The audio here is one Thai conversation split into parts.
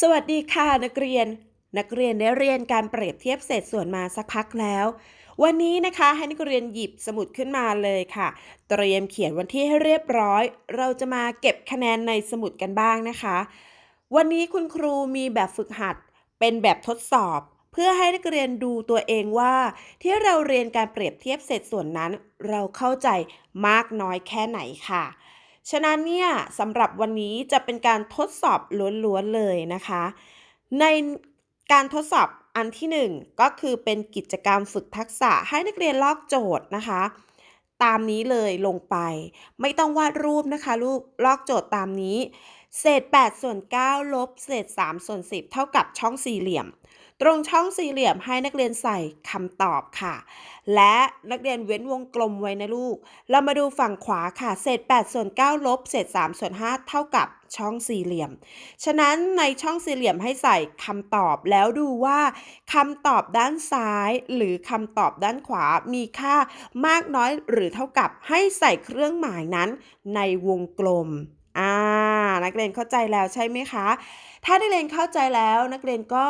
สวัสดีค่ะนักเรียน นักเรียนได้เรียนการเปรียบเทียบเศษส่วนมาสักพักแล้ว วันนี้นะคะให้นักเรียนหยิบสมุดขึ้นมาเลยค่ะ เตรียมเขียนวันที่ให้เรียบร้อย เราจะมาเก็บคะแนนในสมุดกันบ้างนะคะ วันนี้คุณครูมีแบบฝึกหัด เป็นแบบทดสอบ เพื่อให้นักเรียนดูตัวเองว่า ที่เราเรียนการเปรียบเทียบเศษส่วนนั้น เราเข้าใจมากน้อยแค่ไหนค่ะ ฉะนั้นเนี่ยสำหรับวันนี้จะเป็นการทดสอบล้วนๆเลยนะคะ ในการทดสอบอันที่หนึ่งก็คือเป็นกิจกรรมฝึกทักษะให้นักเรียนลอกโจทย์นะคะ ตามนี้เลยลงไป ไม่ต้องวาดรูปนะคะ ลูกลอกโจทย์ตามนี้ เศษ8ส่วน9ลบเศษ3ส่วน10 เท่ากับช่องสี่เหลี่ยม ตรงช่องสี่เหลี่ยมให้นักเรียนใส่คำตอบค่ะ และนักเรียนเว้นวงกลมไว้นะลูก เรามาดูฝั่งขวาค่ะ เศษ8ส่วน9ลบเศษ3ส่วน5เท่ากับช่องสี่เหลี่ยม ฉะนั้นในช่องสี่เหลี่ยมให้ใส่คำตอบแล้วดูว่าคำตอบด้านซ้าย หรือคำตอบด้านขวามีค่ามากน้อยหรือเท่ากับให้ใส่เครื่องหมายนั้นในวงกลม อ่า นักเรียนเข้าใจแล้วใช่ไหมคะ ถ้านักเรียนเข้าใจแล้วนักเรียนก็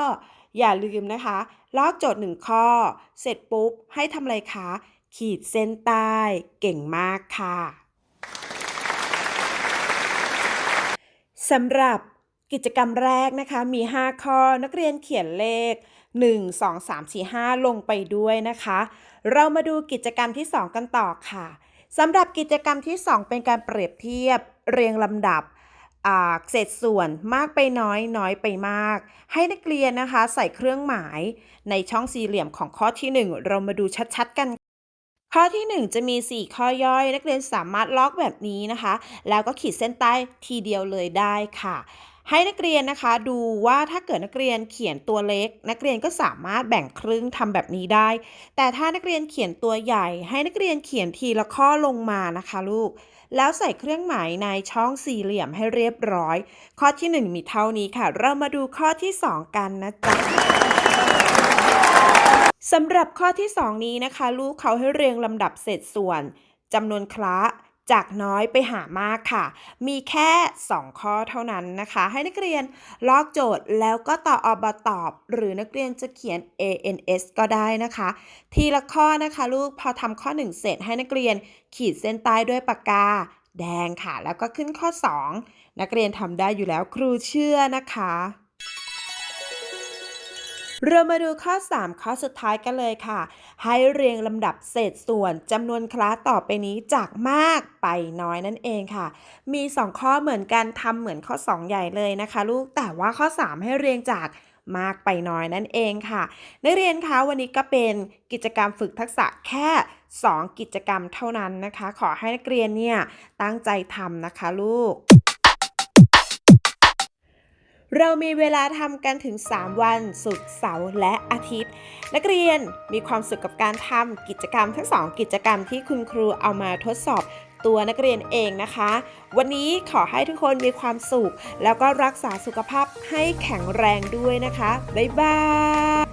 อย่าลืมนะคะลอกโจทย์หนึ่งข้อ เสร็จปุ๊บ ให้ทำอะไรคะ ขีดเส้นใต้เก่งมากค่ะสำหรับกิจกรรมแรกนะคะ มี 5 ข้อนักเรียนเขียนเลข 1 2 3 4 5 ลงไปด้วยนะคะ เรามาดูกิจกรรมที่ 2 กันต่อค่ะสำหรับกิจกรรมที่ 2 เป็นการเปรียบเทียบเรียงลำดับ เศษส่วนมากไปน้อยน้อยไปมาก ให้นักเรียนนะคะใส่เครื่องหมายในช่องสี่เหลี่ยมของข้อที่ 1 เรามาดูชัดๆกัน ข้อที่ 1 จะมี 4 ข้อย่อย นักเรียนสามารถลอกแบบนี้นะคะ แล้วก็ขีดเส้นใต้ทีเดียวเลยได้ค่ะ ให้นักเรียนนะคะดูว่าถ้าเกิดนักเรียนเขียนตัวเล็ก นักเรียนก็สามารถแบ่งครึ่งทำแบบนี้ได้ แต่ถ้านักเรียนเขียนตัวใหญ่ ให้นักเรียนเขียนทีละข้อลงมานะคะลูก แล้วใส่เครื่องหมายในช่องสี่เหลี่ยมให้เรียบร้อย ข้อที่ 1 มีเท่านี้ค่ะ เรามาดูข้อที่ 2 กันนะจ๊ะสำหรับข้อที่ 2 นี้นะคะ ลูกเขาให้เรียงลำดับเศษส่วนจำนวนคละ จากน้อยไปหามากค่ะ มีแค่ 2 ข้อเท่านั้นนะคะ ให้นักเรียนลอกโจทย์แล้วก็ต่ออบตอบ หรือนักเรียนจะเขียน ANS ก็ได้นะคะ ทีละข้อนะคะลูกพอทำข้อ 1 เสร็จให้นักเรียนขีดเส้นใต้ด้วยปากกาแดงค่ะ แล้วก็ขึ้นข้อ 2 นักเรียนทำได้อยู่แล้วครูเชื่อนะคะ เรามาดูข้อ 3 ข้อสุดท้ายกันเลยค่ะ ให้เรียงลำดับเศษส่วนจำนวนคลาสต่อไปนี้จากมากไปน้อยนั่นเองค่ะ มี 2 ข้อเหมือนกันทำเหมือนข้อ 2 ใหญ่เลยนะคะ ลูกแต่ว่าข้อ 3 ให้เรียงจากมากไปน้อยนั่นเองค่ะนักเรียนคะวันนี้ก็เป็นกิจกรรมฝึกทักษะแค่ 2 กิจกรรมเท่านั้นนะคะ ขอให้นักเรียนเนี่ยตั้งใจทำนะคะลูก เรามีเวลาทำกันถึง 3 วันศุกร์เสาร์และอาทิตย์ นักเรียนมีความสุขกับการทำกิจกรรมทั้ง 2 กิจกรรมที่คุณครูเอามาทดสอบตัวนักเรียนเองนะคะ วันนี้ขอให้ทุกคนมีความสุข แล้วก็รักษาสุขภาพให้แข็งแรงด้วยนะคะ บ๊ายบาย